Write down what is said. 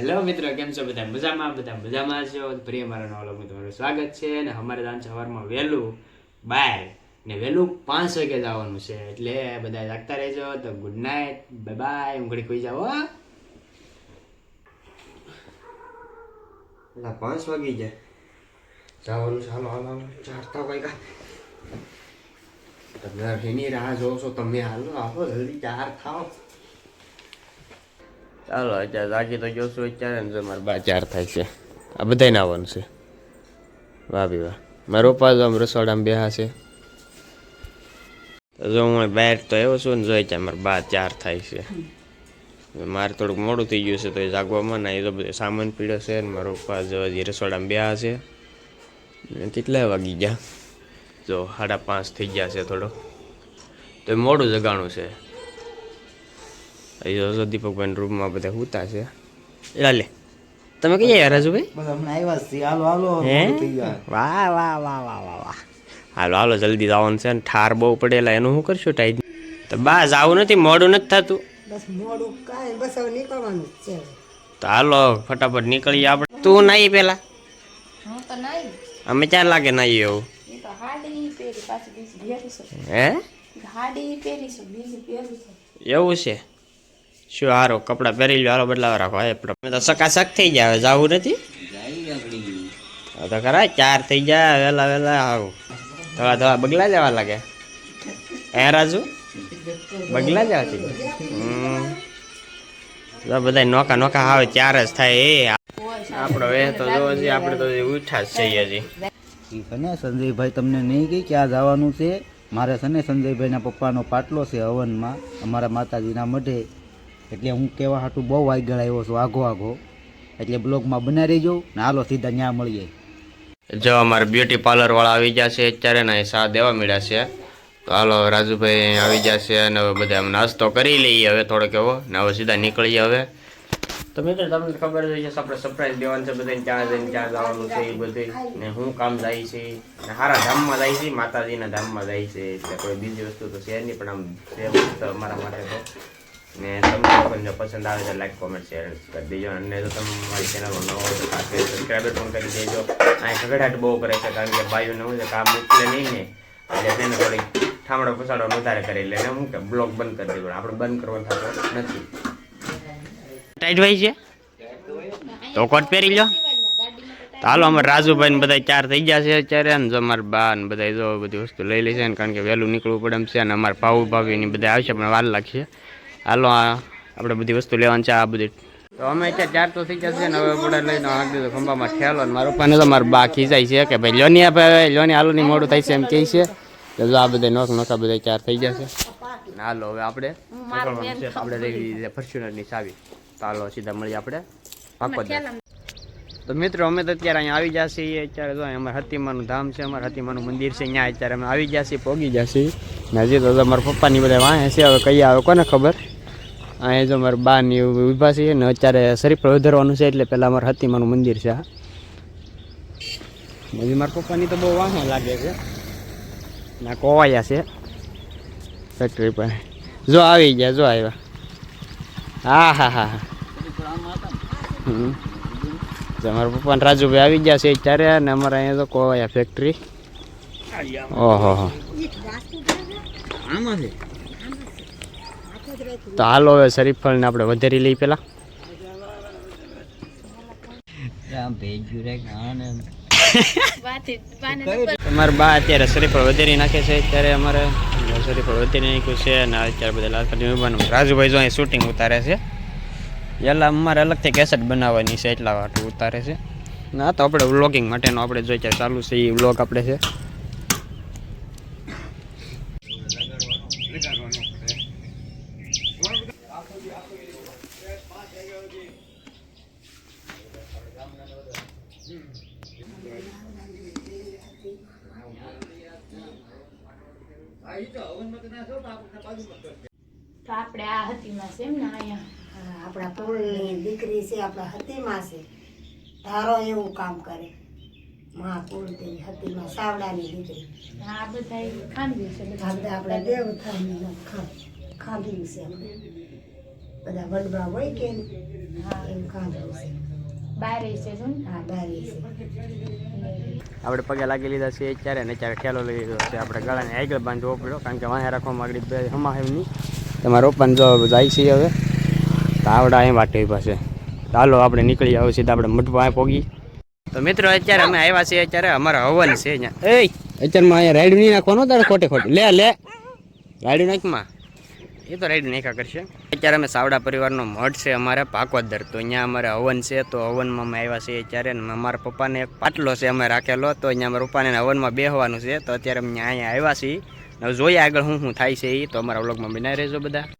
Hello મિત્રો, કેમ છો? બધા મજામાં? બધા મજામાં છો? પ્રિય મારા નવા તમારું સ્વાગત છે અને અમારે ત્યાં સવારમાં વહેલું બાર ને વહેલું પાંચ વાગે જવાનું છે, એટલે બધા જાગતા રહેજો, તો ગુડ નાઇટ બાય બાય ઊંઘડી ઘડી કોઈ જાઓ. એટલે પાંચ વાગી જાય જવાનું છે, હાલો ચારતા કા તમે એની રાહ છો તમે હાલો હાલો, જલ્દી ચાર થાવ ચાલો, અત્યારે જાગી તો જોશું અત્યારે ને મારા બા ચાર થાય છે. આ બધાને આવવાનું છે. વાહ બી વાહ. મારા પપ્પા જો આમ રસોડામાં બેહા છે. જો હું બહાર તો આવ્યો છું ને જોઈ ત્યાં મારા બા ચાર થાય છે. મારે થોડુંક મોડું થઈ ગયું છે તો એ જાગવામાં ના એ તો બધો સામાન પીડ્યો છે ને મારા પપ્પા જો હજી રસોડામાં બેહા છે. ને કેટલા વાગી ગયા? જો સાડા પાંચ થઈ ગયા છે થોડો તો મોડું જગાણું છે. અહીં જો દીપકભાઈ રૂમમાં બધા હુતા છે. એલા લે તમે કઈ આવ્યા રાજુભાઈ? બસ હમણાં આવ્યા છીએ. હાલો હાલો વાહ વાહ વાહ વાહ વાહ વાહ. હાલો હાલો જલ્દી જવાનું છે ને ઠાર બહુ પડેલા એનું શું કરશું ટાઈટ તો બા આવું નથી મોડું નથી થતું. બસ મોડું કાંઈ બસ હવે નીકળવાનું છે. તો હાલો ફટાફટ નીકળીએ આપણે. તું નાઈ પેલા. હું તો નાઈ. અમે ચાર લાગે નાઈ એવું. એ તો હાડી પહેરી પાછી બીજી પહેરી છે. હે? હાડી પહેરી છે બીજી પહેરી છે. એવું છે? શું હારો કપડાં પહેરી લો હારો બદલાવા રાખો. આપણે અમે તો સકાશક થઈ જાય જવું નથી? તો ખરા, ચાર થઈ જાય વહેલા વહેલા આવું. થોડા થોડા બગલા જવા લાગે. હે, રાજુ? બગલા જવા થઈ બધા નોકા નોકા આવે ચાર જ થાય, એ આપણો એ તો જોવો છીએ આપણે તો હજી ઉઠા જ છીએ હજી. ને સંજયભાઈ તમને નહીં કહી કે આ જવાનું છે? મારે છે ને સંજયભાઈના પપ્પાનો પાટલો છે હવનમાં. અમારા માતાજીના મઢે એટલે હું કહેવા હાટું બહુ આગળ આવ્યો છું આઘો આઘો. એટલે બ્લોગમાં બનાવી રહેજો ને હાલો સીધા ત્યાં મળીએ. જો અમારે બ્યુટી પાર્લર વાળા આવી ગયા છે અત્યારે ને સા દેવા મળ્યા છે. તો હાલો રાજુભાઈ આવી ગયા છે અને હવે બધા આમ નાસ્તો કરી લઈએ હવે થોડોક એવો. ને હવે સીધા નીકળીએ હવે. તો મિત્રો તમને ખબર જ છે આપણે સરપ્રાઈઝ દેવાનું છે બધાને ક્યાં જઈને ક્યાં જવાનું છે એ બધું ને શું કામ જાય છે ને સારા ધામમાં જાય છે માતાજીના ધામમાં જાય છે એટલે કોઈ બીજી વસ્તુ તો છે નહીં પણ આમ છે મારા અમારા માટે તો. ને તમને પણ જો પસંદ આવે તો લાઈક કોમેન્ટ શેર કરી દેજો. અને જો તમે મારી ચેનલ હોય તો ખાસ સબસ્ક્રાઈબર પણ કરી દેજો. અહીં ખગડાટ બહુ કરે છે કારણ કે ભાઈઓને શું છે કામ મૂકલે નહીં ને. એટલે તેને થોડી ઠામડો પસાડો વધારે કરી. લે શું કે બ્લોક બંધ કરી દેવું આપણે બંધ કરવાનો થતો નથી. ટાઈટ ભાઈ છે? તો કોટ પહેરી લો. તો હાલો, અમારે રાજુભાઈ ને બધા ચાર થઈ ગયા છે અત્યારે. ને જો અમારે બા ને બધા જો બધી વસ્તુ લઈ લે છે કારણ કે વહેલું નીકળવું પડે એમ છે. અને અમારે ભાવ ભાવી ને બધા આવશે, પણ વાર લાગશે. હાલો આપણે બધી વસ્તુ લેવાની છે, આ બધી. તો અમે અત્યારે ચાર તો થઈ જશે ને, હવે આપણે લઈને હાંકી દીધો, ખંભામાં ઠેલો ને મારા પપ્પાને તો મારા બા ખીજાય છે કે ભાઈ લોની આપે લોની હાલો ની મોડું થાય છે એમ કહે છે. તો આ બધા નોખ નોખા બધા ચાર થઈ જશે હાલો, હવે આપણે આપણે લઈ ફોર્ચ્યુનરની ચાવી. તો હાલો, સીધા મળીએ આપણે પાકો તો મિત્રો, અમે તો અત્યારે અહીંયા આવી જશે અત્યારે જો અમારે હતીમાનું ધામ છે, અમારે હતીમાનું મંદિર છે, ત્યાં અત્યારે અમે આવી જશે ગયા છીએ. ને હજી તો અમારા પપ્પાની બધા વાંહે છે, હવે કઈ આવે, કોને ખબર? અહીંયા જો અમારા બા એવું ઊભા છે ને અત્યારે શરીફ વધારવાનું છે એટલે પહેલાં અમારા હતીમાનું મંદિર છે. હજી મારા પપ્પાની તો બહુ વાહે લાગે છે. ના, કોવાયા છે. ફેક્ટરી પર. જો આવી ગયા, જો આવ્યા. હા હા હા હા. અમારા પપ્પા ને રાજુભાઈ આવી ગયા છે અત્યારે અને અમારે અહીંયા તો કોવાયા ફેક્ટરી ઓહો, હો. તો હાલો હવે શરીફળ ને આપણે વધારી લઈ પેલા અમારે બા અત્યારે શરીફળ વધારી નાખે છે. અત્યારે અમારે શરીફળ વધારી નાખ્યું છે અને અત્યારે બધા ઉભાનું રાજુભાઈ જો અહીં શૂટિંગ ઉતારે છે. એલા અમારે અલગથી કેસેટ બનાવવાની છે એટલા માટે ઉતારે છે. ના તો આપણે વ્લોગિંગ માટેનો આપણે જોઈ ચાલુ છે એ વ્લોગ આપણે છે. તો આપણે આ હતીમાં છે એમ ને અહીંયા? આપણા કુળની દીકરી છે આપણા હતીમાં છે. ધારો એવું કામ કરે. મા કુળ હતીમાં સાવડાની દીકરી. આ બધા ખાંડ્યું છે બધા આપણા દેવ ખાંડી ખાંડી છે આપણે બધા વડવા હોય કે એમ? કાંદવું છે આપણે પગે લાગી લીધા છે અત્યારે ને અત્યારે ઠેલો લઈ લીધો છે. આપણે ગળાને આગળ બાંધવો પડ્યો કારણ કે વાંહે રાખવામાં માંગડી બે હમા એમની નહીં. તમારે ઓપન જો જાય છે હવે. તો આવડા અહીં વાટે પાસે ચાલો આપણે નીકળી આવું સીધા આપણે મઢવા પોગી. તો મિત્રો અત્યારે અમે આવ્યા છીએ અત્યારે અમારા હવન છે અહીંયા. એ અત્યારમાં અહીંયા રાઈડ નહીં નાખવાનો તારે ખોટે ખોટી. લે લે. રાઈડ નાખમાં એ તો રાઈડ નાખ્યા કરશે. અત્યારે અમે સાવડા પરિવારનો મઠ છે અમારે પાકોદર તો અહીંયા અમારે હવન છે, તો હવનમાં અમે આવ્યા છીએ અત્યારે અમારા પપ્પાને એક પાટલો છે અમે રાખેલો, તો અહીંયા અમારા પપ્પાને હવનમાં બેહવાનું છે. તો અત્યારે અમે અહીંયા આવ્યા છીએ. હવે જોઈએ આગળ શું શું થાય છે એ તો અમારા વ્લોગમાં બનાવી રહેજો બધા.